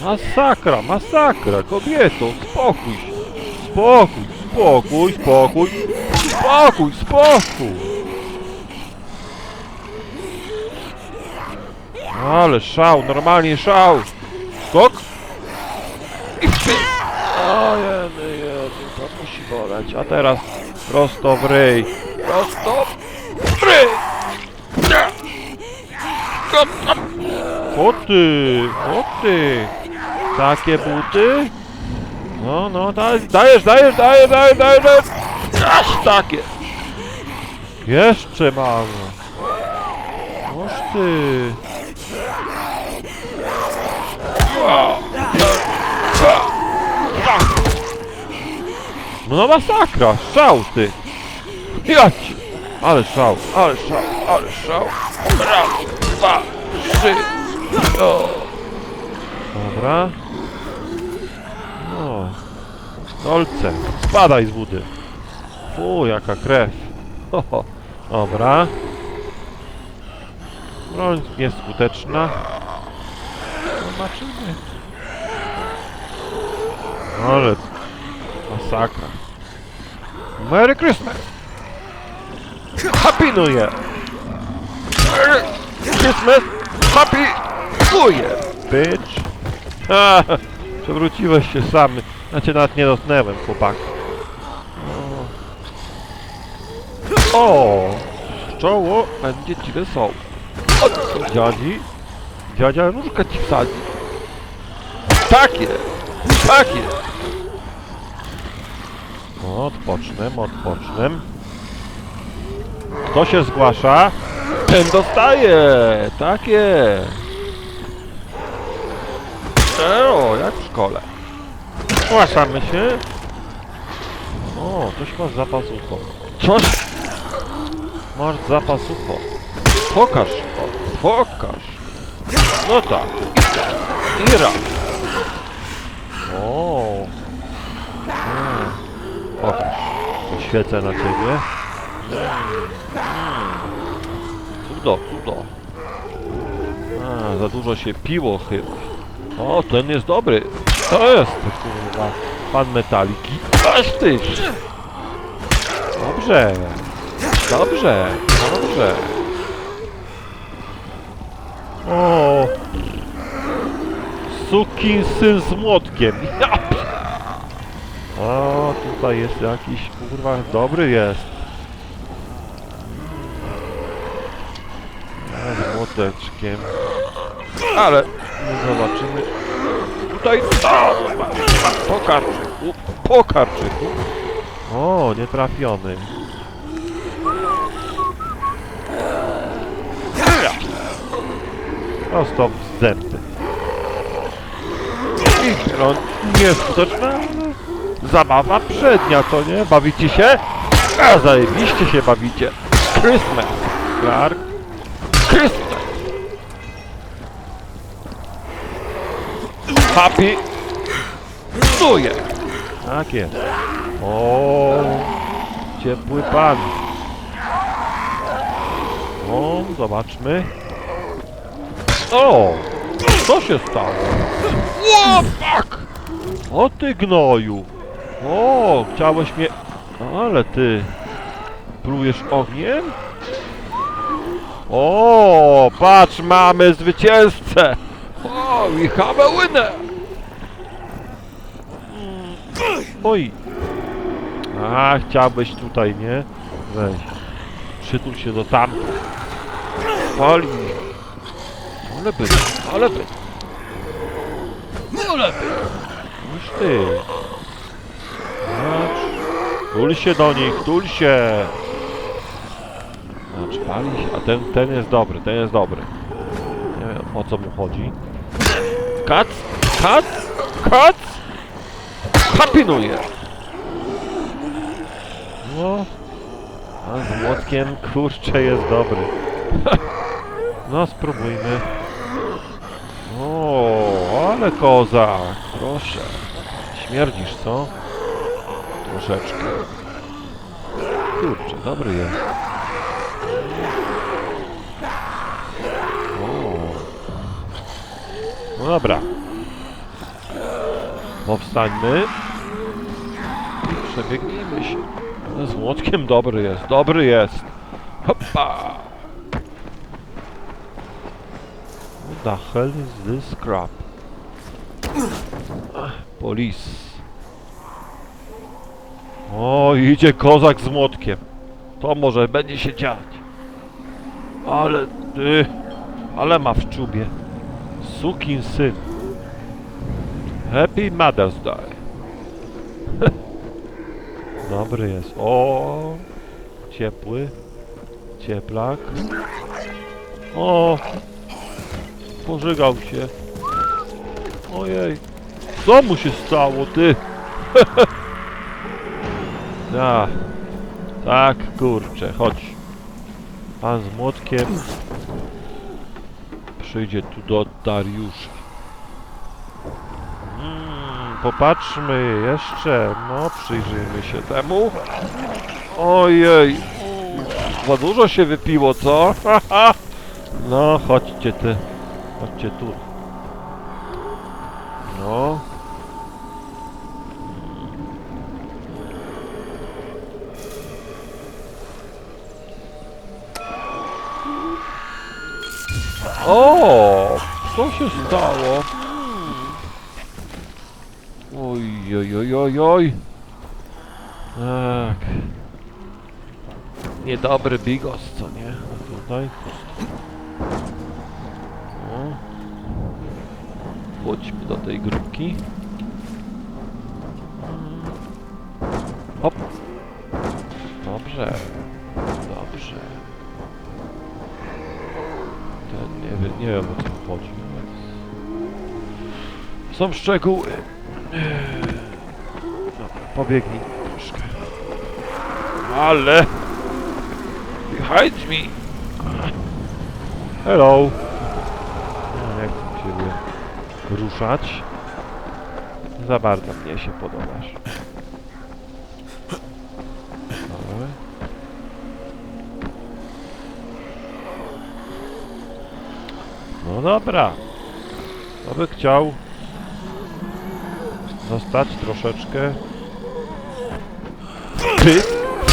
Masakra, masakra, kobieto, spokój, spokój, spokój, spokój, spokój, spokój. Ale szał, normalnie szał. Skok. I pyk. O jedy, jedy, to musi boleć. A teraz prosto w ryj. Prosto w ryj. Nie. Hop, Takie buty? No, no, daj, dajesz, dajesz, dajesz, dajesz, dajesz, dajesz. Aż takie. Jeszcze mało. Oż ty. No masakra, szał ty. Jać. Ale szał, ale szał, ale szał. Raz, dwa, trzy. O. Dobra. No. Kolce, spadaj z wody. Fu, jaka krew. Ho, ho. Dobra. Broń nieskuteczna. Zobaczymy. Ale masakra. Merry Christmas! Happy New Year! Merry Christmas! Happy New! Bitch! Przewróciłeś się sam. Ja cię nawet nie dotknęłem, chłopak. O, o czoło będzie ci wesoło. O, dziadzi, dziadzia nóżka ci wsadzi. Tak jest, tak jest. Odpocznę, odpocznę. Kto się zgłasza? Ten dostaje! Tak jest! O, jak w szkole. Zgłaszamy się. O, coś masz zapasucho. Coś masz zapasucho. Pokaż to, pokaż. No tak. I raz. O. Mm. Pokaż. Poświecę na ciebie. Cudo, cudo. A, za dużo się piło chyba. O, ten jest dobry. To jest, kurwa, pan metaliki. Aż ty! Dobrze. Dobrze, dobrze. O! Sukin syn z młotkiem. Ja O, tutaj jest jakiś, kurwa, dobry jest. Z młoteczkiem. Ale zobaczymy. Tutaj, o, po karczyku, po karczyku. O, nietrafiony. Prosto w zęby. I broń nieskuteczna. Zabawa przednia, to nie? Bawicie się? A zajebiście się bawicie. Christmas, Clark. Christmas. New Year. Tak jest. O, ciepły pan. O, zobaczmy. O, co się stało? What fuck? O ty gnoju. O, chciałeś mnie... Ale ty... Plujesz ogniem? O, patrz, mamy zwycięzcę! O, a winner! Oj! A, chciałbyś tutaj, nie? Weź. Przytul się do tamtych. Pali. Ale by, ale by. Ale by. Już ty. Patrz. Tul się do nich, tul się. Patrz, pali się. A ten, ten jest dobry, ten jest dobry. Nie wiem, o co mu chodzi. Kac, kac, kac. Year. No. A z młotkiem, kurczę, jest dobry. No, spróbujmy. O, ale koza. Proszę. Śmierdzisz, co? Troszeczkę. Kurczę, dobry jest. O. No dobra. Powstańmy. I przebiegnijmy się. Z młotkiem dobry jest, dobry jest. Hoppa! What the hell is this crap? Police. O, idzie kozak z młotkiem. To może będzie się dziać. Ale ty... Ale ma w czubie. Sukin syn. Happy Mother's Day. Dobry jest. O, ciepły. Cieplak. O, pożygał się. Ojej. Co mu się stało, ty? Ja. Tak, kurczę, chodź. Pan z młotkiem przyjdzie tu do Dariusza. Popatrzmy jeszcze. No, przyjrzyjmy się temu. Ojej. Za dużo się wypiło, co? no, chodźcie ty. Chodźcie tu. No. O, co się stało? Oj, oj, oj, oj, oj. Tak. Niedobry bigos, co nie? A tutaj pusto. O. Chodźmy do tej grupki. Hop. Dobrze. Dobrze. Ten nie, wie, nie wiem o co chodzi. Są szczegóły. Dobra, pobiegnij troszkę. Ale! Behind me! Hello! No, nie chcę ciebie ruszać. Za bardzo mnie się podobasz. Dobra. No dobra. To by chciał zostać troszeczkę. Pysk,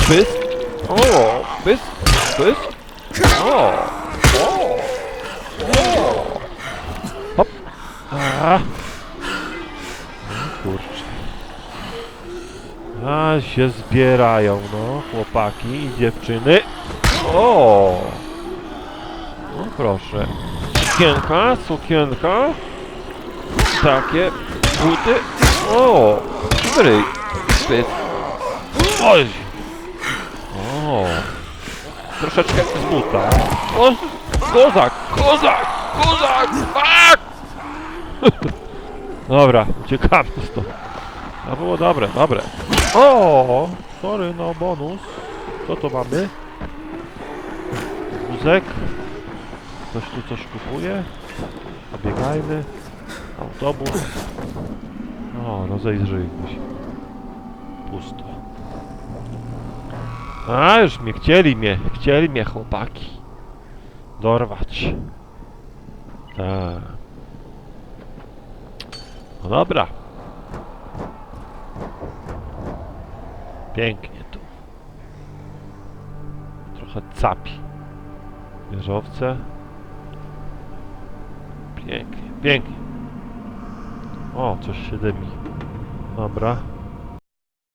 pysk. O, pysk, pysk. O, o, o. Hop. A. Kurczę. A się zbierają, no, chłopaki i dziewczyny. O! No proszę. Sukienka, sukienka. Takie buty. O! Bryj. Pyt. Oj! O! Troszeczkę z buta. O! Kozak! Kozak! Kozak! Fuck! Dobra, uciekamy stąd. To było dobre, dobre. O! Sorry, no bonus. Co to mamy? Wózek. Ktoś tu coś kupuje? Pobiegajmy. Autobus. O, rozejrzyjmy się. Pusto. A, już mnie chcieli mnie, chcieli mnie chłopaki. Dorwać. Tak. No dobra. Pięknie tu. Trochę capi. Wieżowce. Pięknie, pięknie. O, coś się dymi. Dobra.